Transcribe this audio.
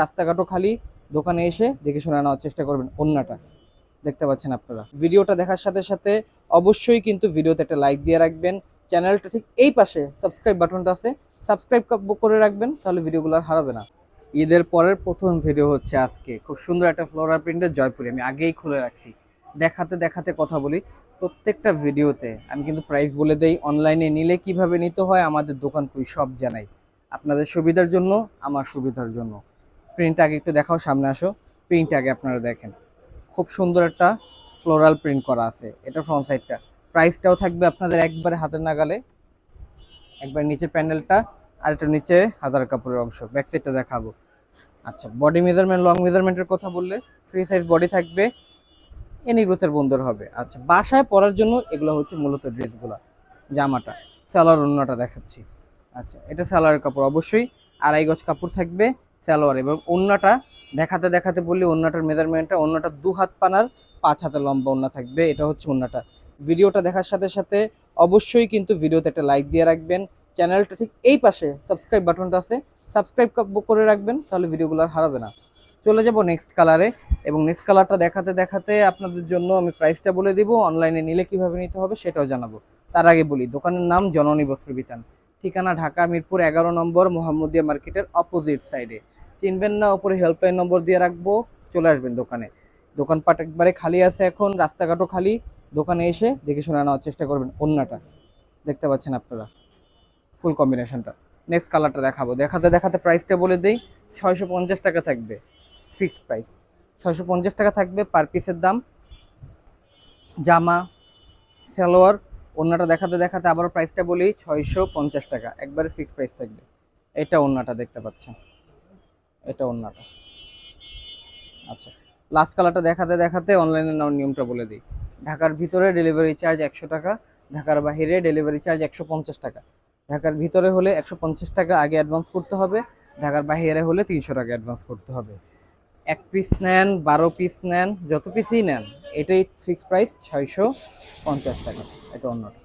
রাস্তাঘাটও খালি, দোকানে এসে দেখে শুনে নেওয়ার চেষ্টা করবেন অন্যটা। দেখতে পাচ্ছেন আপনারা। ভিডিওটা দেখার সাথে সাথে অবশ্যই কিন্তু ভিডিওতে একটা লাইক দিয়ে রাখবেন। চ্যানেলটা ঠিক এই পাশে সাবস্ক্রাইব বাটনটা আছে। সাবস্ক্রাইব করে রাখবেন, তাহলে ভিডিওগুলো আর হারাবে না। ঈদের পরের প্রথম ভিডিও হচ্ছে আজকে। খুব সুন্দর একটা ফ্লোরাল প্রিন্টের জয়পুরি। আমি আগেই খুলে রাখছি। দেখাতে দেখাতে কথা বলি। প্রত্যেকটা ভিডিওতে আমি কিন্তু প্রাইস বলে দেই। অনলাইনে নিলে কীভাবে নিতে হয়, আমাদের দোকান কই সব জানাই। আপনাদের সুবিধার জন্য, আমার সুবিধার জন্য। প্রিন্ট আগে একটু দেখাও, সামনে আসো। প্রিন্ট আগে আপনারা দেখেন। খুব সুন্দর একটা ফ্লোরাল প্রিন্ট করা আছে। এটা ফ্রন্ট সাইডটা প্রাইসটাও থাকবে আপনাদের একবারে হাতের নাগালে। একবার নিচে প্যান্ডেলটা, আর একটা নিচে হাজার কাপড়ের অংশ। ব্যাক সাইডটা দেখাবো। আচ্ছা বডি মেজারমেন্ট লং মেজারমেন্টের কথা বললে ফ্রি সাইজ বডি থাকবে। এনি গ্রোথের বন্দর হবে। আচ্ছা বাসায় পরার জন্য এগুলো হচ্ছে মূলত ড্রেসগুলো, জামাটা। সালোয়ার অন্যটা দেখাচ্ছি। আচ্ছা এটা সালোয়ারের কাপড় অবশ্যই। আড়াই গজ কাপড় থাকবে। সালোয়ার এবং অন্যটা দেখাতে দেখাতে বললি অন্যটার মেজারমেন্টটা অন্যটা দু হাত পানার পাঁচ হাতে লম্বা অন্য থাকবে, এটা হচ্ছে অন্যটা ভিডিওটা দেখার সাথে সাথে অবশ্যই কিন্তু ভিডিওতে একটা লাইক দিয়ে রাখবেন। চ্যানেলটা ঠিক এই পাশে সাবস্ক্রাইব বাটনটা আছে সাবস্ক্রাইব করে রাখবেন, তাহলে ভিডিওগুলো আর হারাবে না। চলে যাব নেক্সট কালারে এবং নেক্সট কালারটা দেখাতে দেখাতে আপনাদের জন্য আমি প্রাইসটা বলে দিব অনলাইনে নিলে কীভাবে নিতে হবে সেটাও জানাব। তার আগে বলি, দোকানের নাম জননী বস্ত্র বিতান। ঠিকানা ঢাকা মিরপুর এগারো নম্বর মোহাম্মদিয়া মার্কেটের অপোজিট সাইডে চিনবেন না, উপরে হেল্পলাইন নম্বর দিয়ে রাখব, চলে আসবেন দোকানে। দোকানপাট একবারে খালি আছে এখন, রাস্তাঘাটও খালি। দোকানে এসে দেখে শুনে নেওয়ার চেষ্টা করবেন অন্যটা। দেখতে পাচ্ছেন আপনারা ফুল কম্বিনেশনটা নেক্সট কালারটা দেখাবো। দেখাতে দেখাতে প্রাইসটা বলে দিই, ছয়শো পঞ্চাশ টাকা থাকবে ফিক্সড প্রাইস ছয়শো পঞ্চাশ টাকা থাকবে পার পিসের দাম। জামা, সালোয়ার, অন্যটা দেখাতে দেখাতে আবার প্রাইসটা বলি, ছয়শো পঞ্চাশ টাকা, একবারে ফিক্সড প্রাইস থাকবে। এটা অন্যটা দেখতে পাচ্ছেন। এটা অন্যটা। আচ্ছা লাস্ট কালারটা দেখাতে দেখাতে অনলাইনে নেওয়ার নিয়মটা বলে দিই। ঢাকার ভিতরে ডেলিভারি চার্জ একশো টাকা, ঢাকার বাহিরে ডেলিভারি চার্জ একশো পঞ্চাশ টাকা। ঢাকার ভিতরে হলে একশো পঞ্চাশ টাকা আগে অ্যাডভান্স করতে হবে, ঢাকার বাহিরে হলে তিনশো টাকা অ্যাডভান্স করতে হবে। এক পিস নেন, বারো পিস নেন, যত পিসই নেন, এটাই ফিক্সড প্রাইস ছয়শো পঞ্চাশ টাকা, এটা অন্যটা।